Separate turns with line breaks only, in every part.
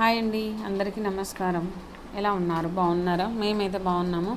Hi అండి అందరికీ నమస్కారం. ఎలా ఉన్నారు? బాగున్నారా? మేమైతే బాగున్నాము.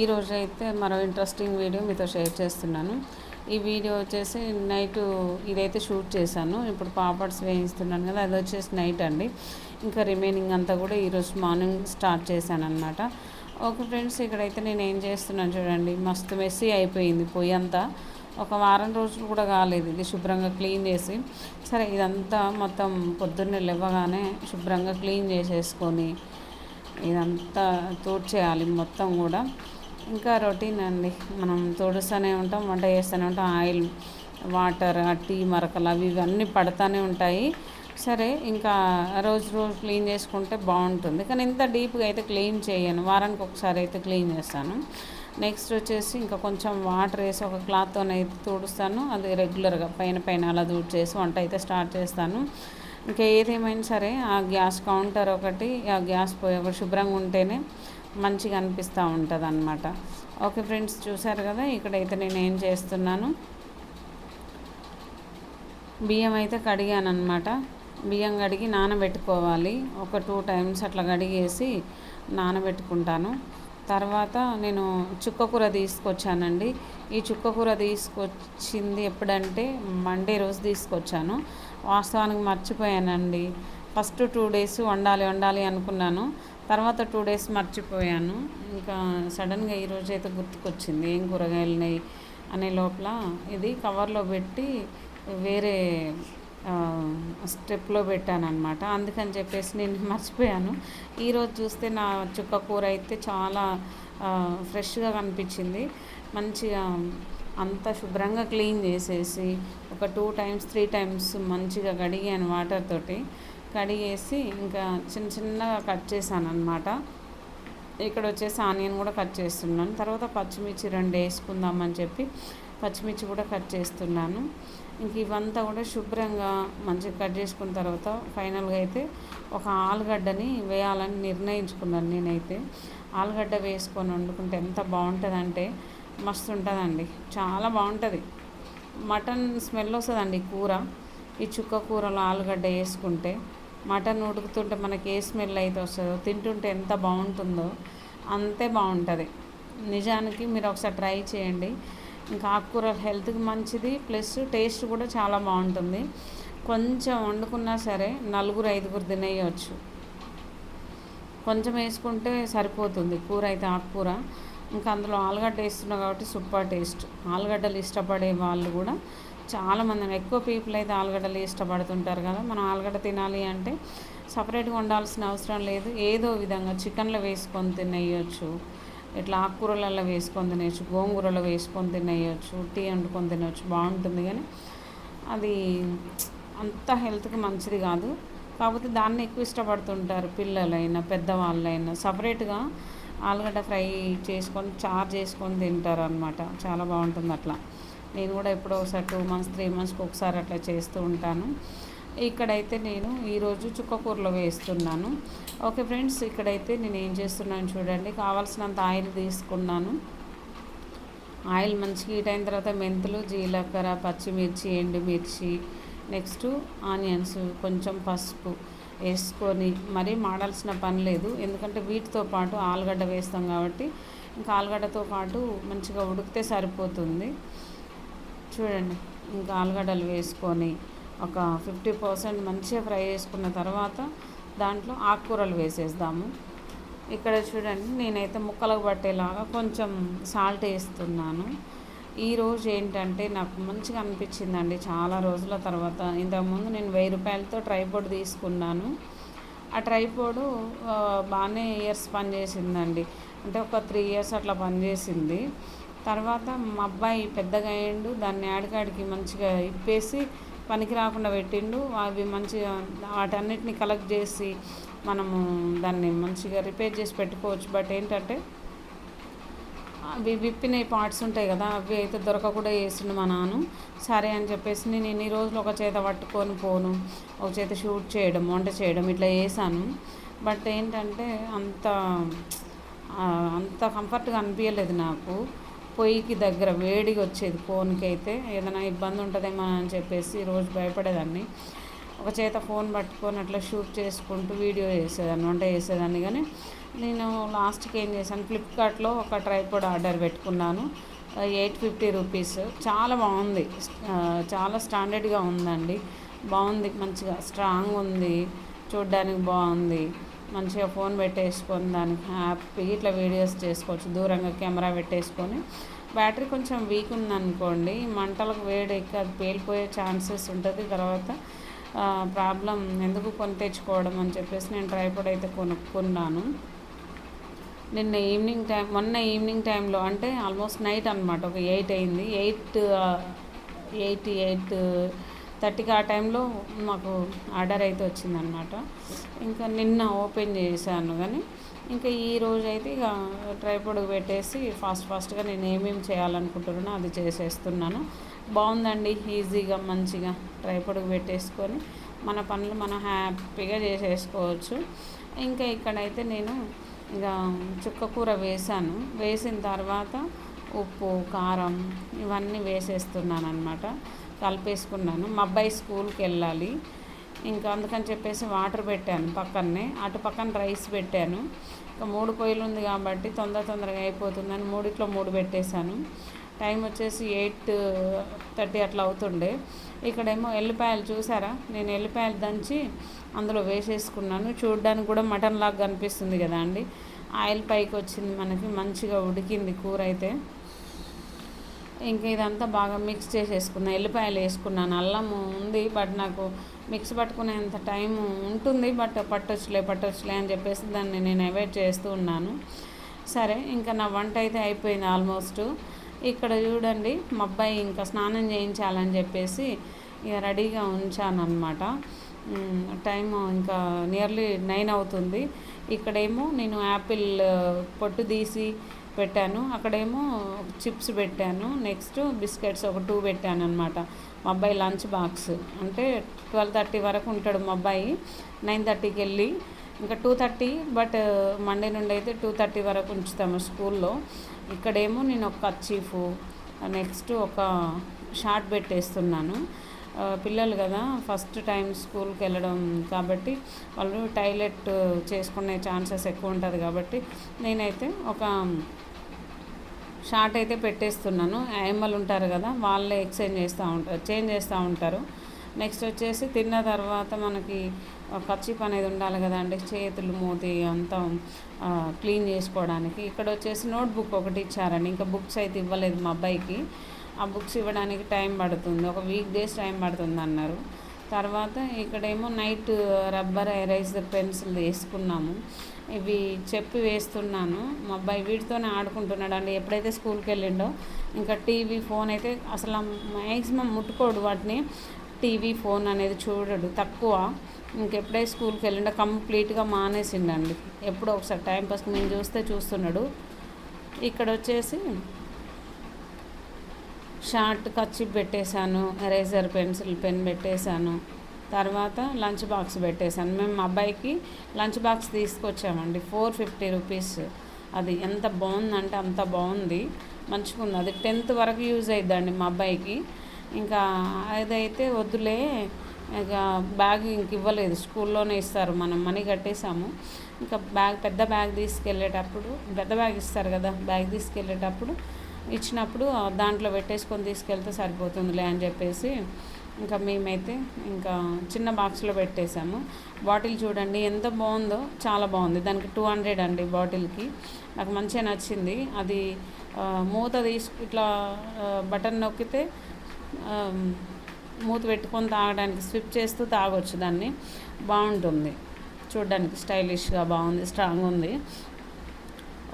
ఈరోజు అయితే మరో ఇంట్రెస్టింగ్ వీడియో మీతో షేర్ చేస్తున్నాను. ఈ వీడియో వచ్చేసి నైట్ ఇదైతే షూట్ చేశాను. ఇప్పుడు పాపడ్స్ వేయిస్తున్నాను కదా అది వచ్చేసి నైట్ అండి. ఇంకా రిమైనింగ్ అంతా కూడా ఈరోజు మార్నింగ్ స్టార్ట్ చేశాను అనమాట ఓకే ఫ్రెండ్స్ ఇక్కడైతే నేను ఏం చేస్తున్నాను చూడండి. మస్తు మెస్సీ అయిపోయింది పొయ్యి అంతా. ఒక వారం రోజులు కూడా కాలేదు ఇది శుభ్రంగా క్లీన్ చేసి. సరే ఇదంతా మొత్తం పొద్దున్నే లేవగానే శుభ్రంగా క్లీన్ చేసేసుకొని ఇదంతా తోడ్చేయాలి మొత్తం కూడా. ఇంకా రొటీన్ అండి. మనం తోడుస్తూనే ఉంటాం వంట చేస్తూనే ఉంటాం. ఆయిల్ వాటర్ ఆ టీ మరకలు అవి ఇవన్నీ పడతానే ఉంటాయి. సరే ఇంకా రోజు రోజు క్లీన్ చేసుకుంటే బాగుంటుంది. కానీ ఇంత డీప్గా అయితే క్లీన్ చేయను. వారానికి ఒకసారి అయితే క్లీన్ చేస్తాను. నెక్స్ట్ వచ్చేసి ఇంకా కొంచెం వాటర్ వేసి ఒక క్లాత్తో అయితే తుడుస్తాను. అది రెగ్యులర్గా పైన పైన అలా చేసి వంట అయితే స్టార్ట్ చేస్తాను. ఇంకా ఏదేమైనా సరే ఆ గ్యాస్ కౌంటర్ ఒకటి ఆ గ్యాస్ పోయి ఒకటి శుభ్రంగా ఉంటేనే మంచిగా అనిపిస్తూ ఉంటుంది అనమాట ఓకే ఫ్రెండ్స్ చూసారు కదా ఇక్కడైతే నేను ఏం చేస్తున్నాను? బియ్యం అయితే కడిగాను అనమాట బియ్యం కడిగి నానబెట్టుకోవాలి. ఒక టూ టైమ్స్ అట్లా కడిగేసి నానబెట్టుకుంటాను. తర్వాత నేను చుక్కకూర తీసుకొచ్చానండి. ఈ చుక్కకూర తీసుకొచ్చింది ఎప్పుడంటే మండే రోజు తీసుకొచ్చాను. వాస్తవానికి మర్చిపోయానండి. ఫస్ట్ టూ డేస్ వండాలి వండాలి అనుకున్నాను. తర్వాత టూ డేస్ మర్చిపోయాను. ఇంకా సడన్గా ఈరోజు అయితే గుర్తుకొచ్చింది ఏం కూరగాయలు అనే లోపల. ఇది కవర్లో పెట్టి వేరే స్టెప్లో పెట్టాను అనమాట అందుకని చెప్పేసి నేను మర్చిపోయాను. ఈరోజు చూస్తే నా చుక్క కూర అయితే చాలా ఫ్రెష్గా కనిపించింది. మంచిగా అంత శుభ్రంగా క్లీన్ చేసేసి ఒక టూ టైమ్స్ త్రీ టైమ్స్ మంచిగా కడిగాను వాటర్ తోటి. కడిగేసి ఇంకా చిన్న చిన్నగా కట్ చేశాను అనమాట ఇక్కడ వచ్చేసి ఆనియన్ కూడా కట్ చేస్తున్నాను. తర్వాత పచ్చిమిర్చి రెండు వేసుకుందామని చెప్పి పచ్చిమిర్చి కూడా కట్ చేస్తున్నాను. ఇంక ఇవంతా కూడా శుభ్రంగా మంచిగా కట్ చేసుకున్న తర్వాత ఫైనల్గా అయితే ఒక ఆలుగడ్డని వేయాలని నిర్ణయించుకున్నాను నేనైతే. ఆలుగడ్డ వేసుకొని వండుకుంటే ఎంత బాగుంటుందంటే మస్తు ఉంటుందండి. చాలా బాగుంటుంది. మటన్ స్మెల్ వస్తుందండి కూర. ఈ చుక్క కూరలో ఆలుగడ్డ వేసుకుంటే మటన్ ఉడుకుతుంటే మనకి ఏ స్మెల్ అయితే వస్తుందో తింటుంటే ఎంత బాగుంటుందో అంతే బాగుంటుంది. నిజానికి మీరు ఒకసారి ట్రై చేయండి. ఇంకా ఆకుకూర హెల్త్కి మంచిది ప్లస్ టేస్ట్ కూడా చాలా బాగుంటుంది. కొంచెం వండుకున్నా సరే నలుగురు ఐదుగురు తినేయచ్చు. కొంచెం వేసుకుంటే సరిపోతుంది కూర అయితే ఆకుకూర. ఇంకా అందులో ఆలుగడ్డ వేస్తున్నాం కాబట్టి సూపర్ టేస్ట్. ఆలుగడ్డలు ఇష్టపడే వాళ్ళు కూడా చాలామంది ఎక్కువ పీపుల్ అయితే ఆలుగడ్డలు ఇష్టపడుతుంటారు కదా. మనం ఆలుగడ్డ తినాలి అంటే సపరేట్గా వండాల్సిన అవసరం లేదు. ఏదో విధంగా చికెన్లో వేసుకొని తినేయచ్చు. ఇట్లా ఆకుకూరలలో వేసుకొని తినేయచ్చు గోంగూరలో వేసుకొని తినేయచ్చు టీ వండుకొని తినవచ్చు బాగుంటుంది కానీ అది అంత హెల్త్కి మంచిది కాదు. కాకపోతే దాన్ని ఎక్కువ ఇష్టపడుతుంటారు పిల్లలైనా పెద్దవాళ్ళైనా. సపరేట్గా ఆలుగడ్డ ఫ్రై చేసుకొని చారు చేసుకొని తింటారు అనమాట చాలా బాగుంటుంది అట్లా. నేను కూడా ఎప్పుడో ఒకసారి టూ మంత్స్ త్రీ మంత్స్కి ఒకసారి అట్లా చేస్తూ ఉంటాను. ఇక్కడైతే నేను ఈరోజు చుక్కకూరలో వేస్తున్నాను. ఓకే ఫ్రెండ్స్ ఇక్కడైతే నేను ఏం చేస్తున్నాను చూడండి. కావాల్సినంత ఆయిల్ తీసుకున్నాను. ఆయిల్ మంచిగా హీట్ అయిన తర్వాత మెంతులు జీలకర్ర పచ్చిమిర్చి ఎండుమిర్చి నెక్స్ట్ ఆనియన్స్ కొంచెం పసుపు వేసుకొని మరీ మాడాల్సిన పని లేదు. ఎందుకంటే వీటితో పాటు ఆలుగడ్డ వేస్తాం కాబట్టి ఇంకా ఆలుగడ్డతో పాటు మంచిగా ఉడికితే సరిపోతుంది. చూడండి ఇంకా ఆలుగడ్డలు వేసుకొని ఒక ఫిఫ్టీ పర్సెంట్ మంచిగా ఫ్రై చేసుకున్న తర్వాత దాంట్లో ఆకుకూరలు వేసేద్దాము. ఇక్కడ చూడండి నేనైతే ముక్కలకు పట్టేలాగా కొంచెం సాల్ట్ వేస్తున్నాను. ఈరోజు ఏంటంటే నాకు మంచిగా అనిపించిందండి. చాలా రోజుల తర్వాత ఇంతకుముందు నేను వెయ్యి రూపాయలతో ట్రైపోర్డ్ తీసుకున్నాను. ఆ ట్రైపోర్డ్ బాగానే ఇయర్స్ పనిచేసిందండి. అంటే ఒక త్రీ ఇయర్స్ అట్లా పనిచేసింది. తర్వాత మా అబ్బాయి పెద్దగా అయ్యిండు దాన్ని ఆడికాడికి మంచిగా ఇప్పేసి పనికి రాకుండా పెట్టిండు. అవి మంచిగా వాటన్నిటిని కలెక్ట్ చేసి మనము దాన్ని మంచిగా రిపేర్ చేసి పెట్టుకోవచ్చు. బట్ ఏంటంటే అవి విప్పిన పార్ట్స్ ఉంటాయి కదా అవి అయితే దొరకకుండా వేసిండు మా నాను సరే అని చెప్పేసి నేను ఎన్ని రోజులు ఒక చేత పట్టుకొని పోను ఒక చేత షూట్ చేయడం వంట చేయడం ఇట్లా వేసాను బట్ ఏంటంటే అంత అంత కంఫర్ట్గా అనిపించలేదు నాకు. పొయ్యికి దగ్గర వేడిగా వచ్చేది ఫోన్కి అయితే ఏదైనా ఇబ్బంది ఉంటుందేమో అని చెప్పేసి రోజు భయపడేదాన్ని. ఒక చేత ఫోన్ పట్టుకొని అట్లా షూట్ చేసుకుంటూ వీడియో చేసేదాన్ని వంట చేసేదాన్ని. కానీ నేను లాస్ట్కి ఏం చేశాను ఫ్లిప్కార్ట్లో ఒక ట్రైపోడ్ ఆర్డర్ పెట్టుకున్నాను. Eight fifty rupees. చాలా బాగుంది. చాలా స్టాండర్డ్గా ఉందండి. బాగుంది మంచిగా స్ట్రాంగ్ ఉంది చూడ్డానికి బాగుంది. మంచిగా ఫోన్ పెట్టేసుకొని దానికి హ్యాపీ ఇట్లా వీడియోస్ చేసుకోవచ్చు దూరంగా కెమెరా పెట్టేసుకొని. బ్యాటరీ కొంచెం వీక్ ఉందనుకోండి మంటలకు వేడి ఎక్కి అది పేలిపోయే ఛాన్సెస్ ఉంటుంది. తర్వాత ప్రాబ్లం ఎందుకు కొని తెచ్చుకోవడం అని చెప్పేసి నేను ట్రైపాడ్ అయితే కొనుక్కున్నాను. నిన్న ఈవినింగ్ టైం మొన్న ఈవినింగ్ టైంలో అంటే ఆల్మోస్ట్ నైట్ అనమాట ఒక ఎయిట్ అయింది. ఎయిట్ ఎయిట్ ఎయిట్ థర్టీకి ఆ టైంలో మాకు ఆర్డర్ అయితే వచ్చిందనమాట ఇంకా నిన్న ఓపెన్ చేశాను కానీ ఇంకా ఈ రోజు అయితే ఇక ట్రైపోడ్కి పెట్టేసి ఫాస్ట్ ఫాస్ట్గా నేను ఏమేమి చేయాలనుకుంటున్నానో అది చేసేస్తున్నాను. బాగుందండి ఈజీగా మంచిగా ట్రైపోడ్కి పెట్టేసుకొని మన పనులు మనం హ్యాపీగా చేసేసుకోవచ్చు. ఇంకా ఇక్కడైతే నేను ఇక చుక్క కూర వేసాను వేసిన తర్వాత ఉప్పు కారం ఇవన్నీ వేసేస్తున్నాను అనమాట కలిపేసుకున్నాను. మా అబ్బాయి స్కూల్కి వెళ్ళాలి. ఇంకా అందుకని చెప్పేసి వాటర్ పెట్టాను పక్కనే అటు పక్కన రైస్ పెట్టాను. ఇంకా మూడు పొయ్యిలు ఉంది కాబట్టి తొందర తొందరగా అయిపోతుందని మూడిట్లో మూడు పెట్టేశాను. టైం వచ్చేసి ఎయిట్ థర్టీ అట్లా అవుతుండే. ఇక్కడేమో ఎల్లిపాయలు చూసారా? నేను ఎల్లిపాయలు దంచి అందులో వేసేసుకున్నాను. చూడడానికి కూడా మటన్ లాగా కనిపిస్తుంది కదా అండి. ఆయిల్ పైకి వచ్చింది మనకి మంచిగా ఉడికింది కూర అయితే ఇంకా ఇదంతా బాగా మిక్స్ చేసేసుకున్నా. ఎల్లిపాయలు వేసుకున్నాను. అల్లము ఉంది బట్ నాకు మిక్స్ పట్టుకునేంత టైం ఉంటుంది. బట్ పట్టొచ్చులే పట్టొచ్చులే అని చెప్పేసి దాన్ని నేను అవాయిడ్ చేస్తూ ఉన్నాను. సరే ఇంకా నా వంట అయితే అయిపోయింది ఆల్మోస్ట్ ఇక్కడ చూడండి మా అబ్బాయి ఇంకా స్నానం చేయించాలని చెప్పేసి ఇక రెడీగా ఉంచాను అనమాట టైం ఇంకా నియర్లీ నైన్ అవుతుంది. ఇక్కడేమో నేను యాపిల్ పొట్టు తీసి పెట్టాను. అక్కడేమో చిప్స్ పెట్టాను. నెక్స్ట్ బిస్కెట్స్ ఒక టూ పెట్టాను అనమాట మా అబ్బాయి లంచ్ బాక్స్. అంటే ట్వెల్వ్ థర్టీ వరకు ఉంటాడు మా అబ్బాయి. నైన్ థర్టీకి వెళ్ళి ఇంకా టూ థర్టీ బట్ మండే నుండి అయితే టూ థర్టీ వరకు ఉంచుతాము స్కూల్లో. ఇక్కడేమో నేను ఒక చీఫ్ నెక్స్ట్ ఒక షార్ట్ పెట్టేస్తున్నాను. పిల్లలు కదా ఫస్ట్ టైం స్కూల్కి వెళ్ళడం కాబట్టి వాళ్ళు టాయిలెట్ చేసుకునే ఛాన్సెస్ ఎక్కువ ఉంటుంది కాబట్టి నేనైతే ఒక షార్ట్ అయితే పెట్టేస్తున్నాను. యానిమల్ ఉంటారు కదా వాళ్ళే ఎక్స్చేంజ్ చేస్తూ ఉంటారు చేంజ్ చేస్తూ ఉంటారు. నెక్స్ట్ వచ్చేసి తిన్న తర్వాత మనకి కచ్చిప్ అనేది ఉండాలి కదండి చేతులు మూతి అంతా క్లీన్ చేసుకోవడానికి. ఇక్కడ వచ్చేసి నోట్బుక్ ఒకటి ఇచ్చారండి. ఇంకా బుక్స్ అయితే ఇవ్వలేదు మా అబ్బాయికి. ఆ బుక్స్ ఇవ్వడానికి టైం పడుతుంది. ఒక వీక్ డేస్ టైం పడుతుంది అన్నారు. తర్వాత ఇక్కడేమో నైట్ రబ్బర్ ఎరైజర్ పెన్సిల్ వేసుకున్నాము. ఇవి చెప్పి వేస్తున్నాను. మా అబ్బాయి వీటితోనే ఆడుకుంటున్నాడు అండి ఎప్పుడైతే స్కూల్కి వెళ్ళిండో ఇంకా టీవీ ఫోన్ అయితే అసలు మ్యాక్సిమం ముట్టుకోడు వాటిని. టీవీ ఫోన్ అనేది చూడడు తక్కువ. ఇంకెప్పుడైతే స్కూల్కి వెళ్ళిండో కంప్లీట్గా మానేసిండండి. ఎప్పుడో ఒకసారి టైంపాస్కి నేను చూస్తే చూస్తున్నాడు. ఇక్కడ వచ్చేసి షార్ట్ ఖర్చు పెట్టేశాను ఎరేజర్ పెన్సిల్ పెన్ పెట్టేశాను. తర్వాత లంచ్ బాక్స్ పెట్టేశాను. మేము అబ్బాయికి lunch box తీసుకొచ్చామండి. Four fifty rupees. అది ఎంత బాగుందంటే అంత బాగుంది. మంచిగా ఉంది అది టెన్త్ వరకు యూజ్ అయిద్దండి మా అబ్బాయికి. ఇంకా అదైతే వద్దులే ఇక బ్యాగ్ ఇంక ఇవ్వలేదు. స్కూల్లోనే ఇస్తారు. మనం మనీ కట్టేసాము ఇంకా బ్యాగ్ పెద్ద బ్యాగ్ తీసుకెళ్ళేటప్పుడు పెద్ద బ్యాగ్ ఇస్తారు కదా బ్యాగ్ తీసుకెళ్ళేటప్పుడు ఇచ్చినప్పుడు దాంట్లో పెట్టేసుకొని తీసుకెళ్తే సరిపోతుందిలే అని చెప్పేసి ఇంకా మేమైతే ఇంకా చిన్న బాక్స్లో పెట్టేశాము. బాటిల్ చూడండి ఎంత బాగుందో చాలా బాగుంది. దానికి టూ హండ్రెడ్ అండి బాటిల్కి. నాకు మంచిగా నచ్చింది. అది మూత తీసుకు ఇట్లా బటన్ నొక్కితే మూత పెట్టుకొని తాగడానికి స్విప్ చేస్తూ తాగొచ్చు దాన్ని. బాగుంటుంది. చూడడానికి స్టైలిష్గా బాగుంది స్ట్రాంగ్ ఉంది.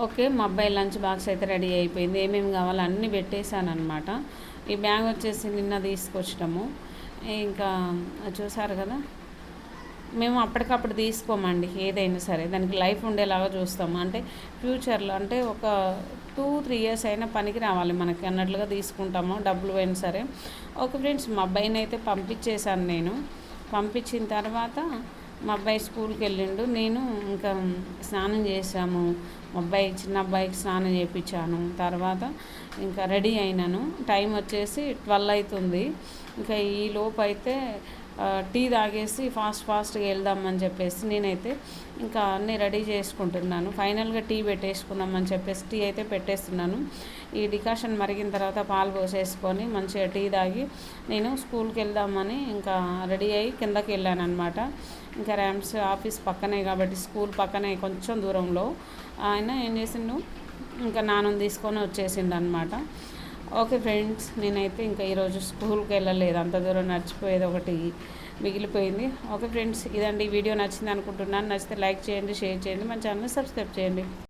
ఓకే మా అబ్బాయి లంచ్ బాక్స్ అయితే రెడీ అయిపోయింది. ఏమేమి కావాలో అన్నీ పెట్టేశానమాట ఈ బ్యాగ్ వచ్చేసి నిన్న తీసుకొచ్చటము ఇంకా చూసారు కదా మేము అప్పటికప్పుడు తీసుకోమండి ఏదైనా సరే. దానికి లైఫ్ ఉండేలాగా చూస్తాము. అంటే ఫ్యూచర్లో అంటే ఒక టూ త్రీ ఇయర్స్ అయినా పనికి రావాలి మనకి. అన్నట్లుగా తీసుకుంటాము డబ్బులు పోయినా సరే. ఓకే ఫ్రెండ్స్ మా అబ్బాయిని అయితే పంపించేశాను నేను. పంపించిన తర్వాత మా అబ్బాయి స్కూల్కి వెళ్ళిండు. నేను ఇంకా స్నానం చేసాము అబ్బాయి చిన్న అబ్బాయికి స్నానం చేయించాను తర్వాత ఇంకా రెడీ అయినాను. టైం వచ్చేసి ట్వెల్వ్ అవుతుంది. ఇంకా ఈ లోపు అయితే టీ తాగేసి ఫాస్ట్ ఫాస్ట్గా వెళ్దామని చెప్పేసి నేనైతే ఇంకా అన్నీ రెడీ చేసుకుంటున్నాను. ఫైనల్గా టీ పెట్టేసుకుందామని చెప్పేసి టీ అయితే పెట్టేస్తున్నాను. ఈ డికాషన్ మరిగిన తర్వాత పాలు పోసేసుకొని మంచిగా టీ తాగి నేను స్కూల్కి వెళ్దామని ఇంకా రెడీ అయ్యి కిందకి వెళ్ళాను అనమాట ఇంకా ర్యామ్స్ ఆఫీస్ పక్కనే కాబట్టి స్కూల్ పక్కనే కొంచెం దూరంలో. ఆయన ఏం చేసిండు? ఇంకా నాన్న తీసుకొని వచ్చేసిండు అనమాట ఓకే ఫ్రెండ్స్ నేనైతే ఇంకా ఈరోజు స్కూల్కి వెళ్ళలేదు. అంత దూరం నడిచిపోయేది ఒకటి మిగిలిపోయింది. ఓకే ఫ్రెండ్స్ ఇదండి. వీడియో నచ్చింది అనుకుంటున్నాను. నచ్చితే లైక్ చేయండి షేర్ చేయండి. మన ఛానల్ సబ్స్క్రైబ్ చేయండి.